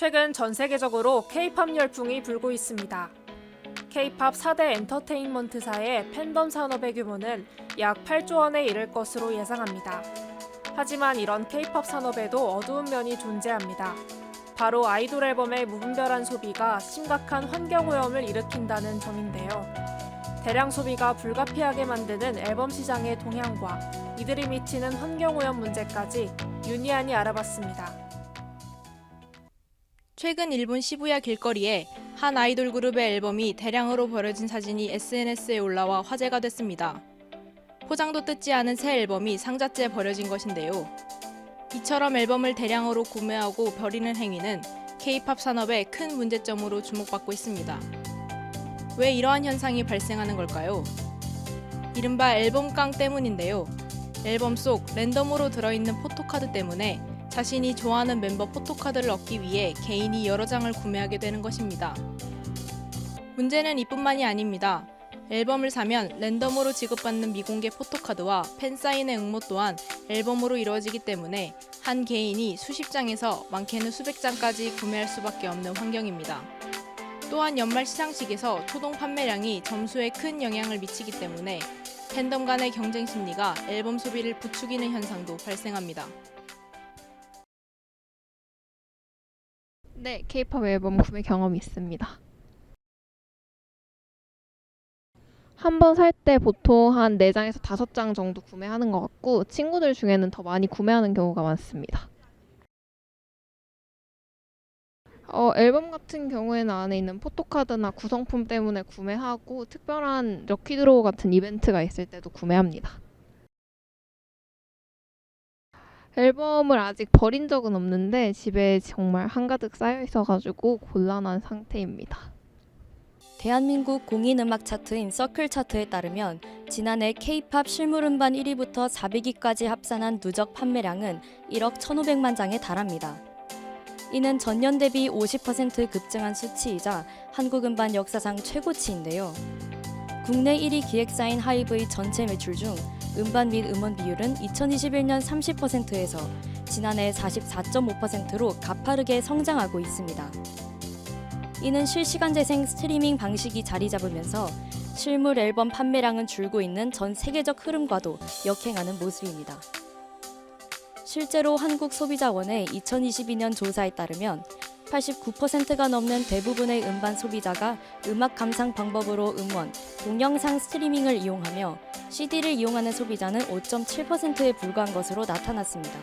최근 전 세계적으로 K-팝 열풍이 불고 있습니다. K-팝 4대 엔터테인먼트사의 팬덤 산업의 규모는 약 8조 원에 이를 것으로 예상합니다. 하지만 이런 K-팝 산업에도 어두운 면이 존재합니다. 바로 아이돌 앨범의 무분별한 소비가 심각한 환경오염을 일으킨다는 점인데요. 대량 소비가 불가피하게 만드는 앨범 시장의 동향과 이들이 미치는 환경오염 문제까지 유니안이 알아봤습니다. 최근 일본 시부야 길거리에 한 아이돌 그룹의 앨범이 대량으로 버려진 사진이 SNS에 올라와 화제가 됐습니다. 포장도 뜯지 않은 새 앨범이 상자째에 버려진 것인데요. 이처럼 앨범을 대량으로 구매하고 버리는 행위는 K-팝 산업의 큰 문제점으로 주목받고 있습니다. 왜 이러한 현상이 발생하는 걸까요? 이른바 앨범깡 때문인데요. 앨범 속 랜덤으로 들어있는 포토카드 때문에 자신이 좋아하는 멤버 포토카드를 얻기 위해 개인이 여러 장을 구매하게 되는 것입니다. 문제는 이뿐만이 아닙니다. 앨범을 사면 랜덤으로 지급받는 미공개 포토카드와 팬사인의 응모 또한 앨범으로 이루어지기 때문에 한 개인이 수십 장에서 많게는 수백 장까지 구매할 수밖에 없는 환경입니다. 또한 연말 시상식에서 초동 판매량이 점수에 큰 영향을 미치기 때문에 팬덤 간의 경쟁 심리가 앨범 소비를 부추기는 현상도 발생합니다. 네, K-팝 앨범 구매 경험이 있습니다. 한 번 살 때 보통 한 4장에서 5장 정도 구매하는 것 같고 친구들 중에는 더 많이 구매하는 경우가 많습니다. 어, 앨범 같은 경우에는 안에 있는 포토카드나 구성품 때문에 구매하고 특별한 럭키드로우 같은 이벤트가 있을 때도 구매합니다. 앨범을 아직 버린 적은 없는데 집에 정말 한가득 쌓여 있어가지고 곤란한 상태입니다. 대한민국 공인음악 차트인 서클 차트에 따르면 지난해 K-팝 실물 음반 1위부터 400위까지 합산한 누적 판매량은 1억 1,500만 장에 달합니다. 이는 전년 대비 50% 급증한 수치이자 한국 음반 역사상 최고치인데요. 국내 1위 기획사인 하이브의 전체 매출 중 음반 및 음원 비율은 2021년 30%에서 지난해 44.5%로 가파르게 성장하고 있습니다. 이는 실시간 재생 스트리밍 방식이 자리 잡으면서 실물 앨범 판매량은 줄고 있는 전 세계적 흐름과도 역행하는 모습입니다. 실제로 한국소비자원의 2022년 조사에 따르면 89%가 넘는 대부분의 음반 소비자가 음악 감상 방법으로 음원, 동영상 스트리밍을 이용하며 CD를 이용하는 소비자는 5.7%에 불과한 것으로 나타났습니다.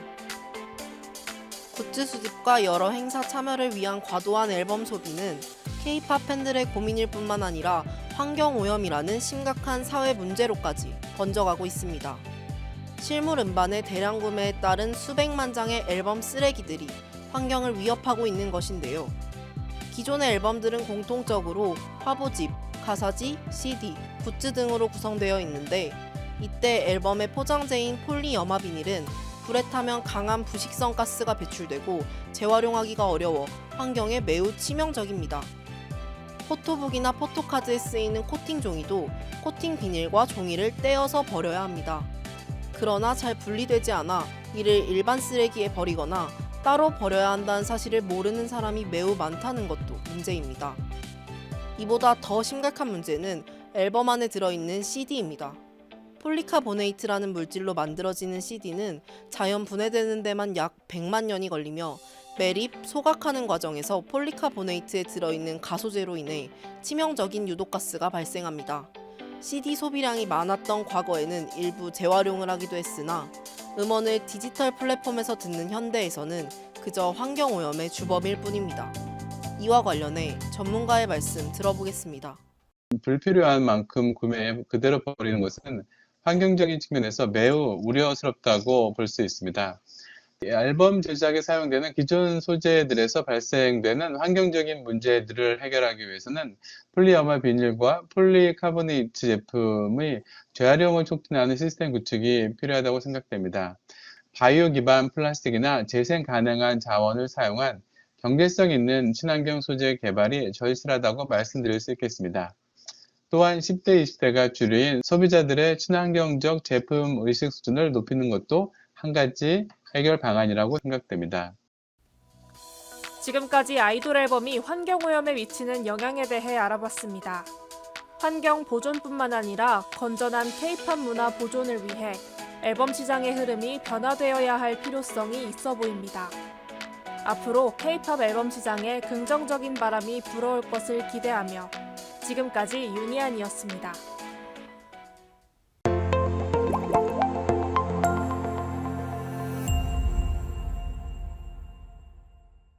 굿즈 수집과 여러 행사 참여를 위한 과도한 앨범 소비는 K-팝 팬들의 고민일 뿐만 아니라 환경 오염이라는 심각한 사회 문제로까지 번져가고 있습니다. 실물 음반의 대량 구매에 따른 수백만 장의 앨범 쓰레기들이 환경을 위협하고 있는 것인데요. 기존의 앨범들은 공통적으로 화보집, 가사지, CD, 굿즈 등으로 구성되어 있는데 이때 앨범의 포장재인 폴리염화 비닐은 불에 타면 강한 부식성 가스가 배출되고 재활용하기가 어려워 환경에 매우 치명적입니다. 포토북이나 포토카드에 쓰이는 코팅 종이도 코팅 비닐과 종이를 떼어서 버려야 합니다. 그러나 잘 분리되지 않아 이를 일반 쓰레기에 버리거나 따로 버려야 한다는 사실을 모르는 사람이 매우 많다는 것도 문제입니다. 이보다 더 심각한 문제는 앨범 안에 들어있는 CD입니다. 폴리카보네이트라는 물질로 만들어지는 CD는 자연 분해되는 데만 약 100만 년이 걸리며 매립, 소각하는 과정에서 폴리카보네이트에 들어있는 가소제로 인해 치명적인 유독가스가 발생합니다. CD 소비량이 많았던 과거에는 일부 재활용을 하기도 했으나 음원을 디지털 플랫폼에서 듣는 현대에서는 그저 환경오염의 주범일 뿐입니다. 이와 관련해 전문가의 말씀 들어보겠습니다. 불필요한 만큼 구매해 그대로 버리는 것은 환경적인 측면에서 매우 우려스럽다고 볼 수 있습니다. 이 앨범 제작에 사용되는 기존 소재들에서 발생되는 환경적인 문제들을 해결하기 위해서는 폴리염화 비닐과 폴리카보네이트 제품의 재활용을 촉진하는 시스템 구축이 필요하다고 생각됩니다. 바이오 기반 플라스틱이나 재생 가능한 자원을 사용한 경제성 있는 친환경 소재 개발이 절실하다고 말씀드릴 수 있겠습니다. 또한 10대, 20대가 주류인 소비자들의 친환경적 제품 의식 수준을 높이는 것도 한 가지 해결 방안이라고 생각됩니다. 지금까지 아이돌 앨범이 환경 오염에 미치는 영향에 대해 알아봤습니다. 환경 보존뿐만 아니라 건전한 K-팝 문화 보존을 위해 앨범 시장의 흐름이 변화되어야 할 필요성이 있어 보입니다. 앞으로 K-팝 앨범 시장에 긍정적인 바람이 불어올 것을 기대하며 지금까지 유니안이었습니다.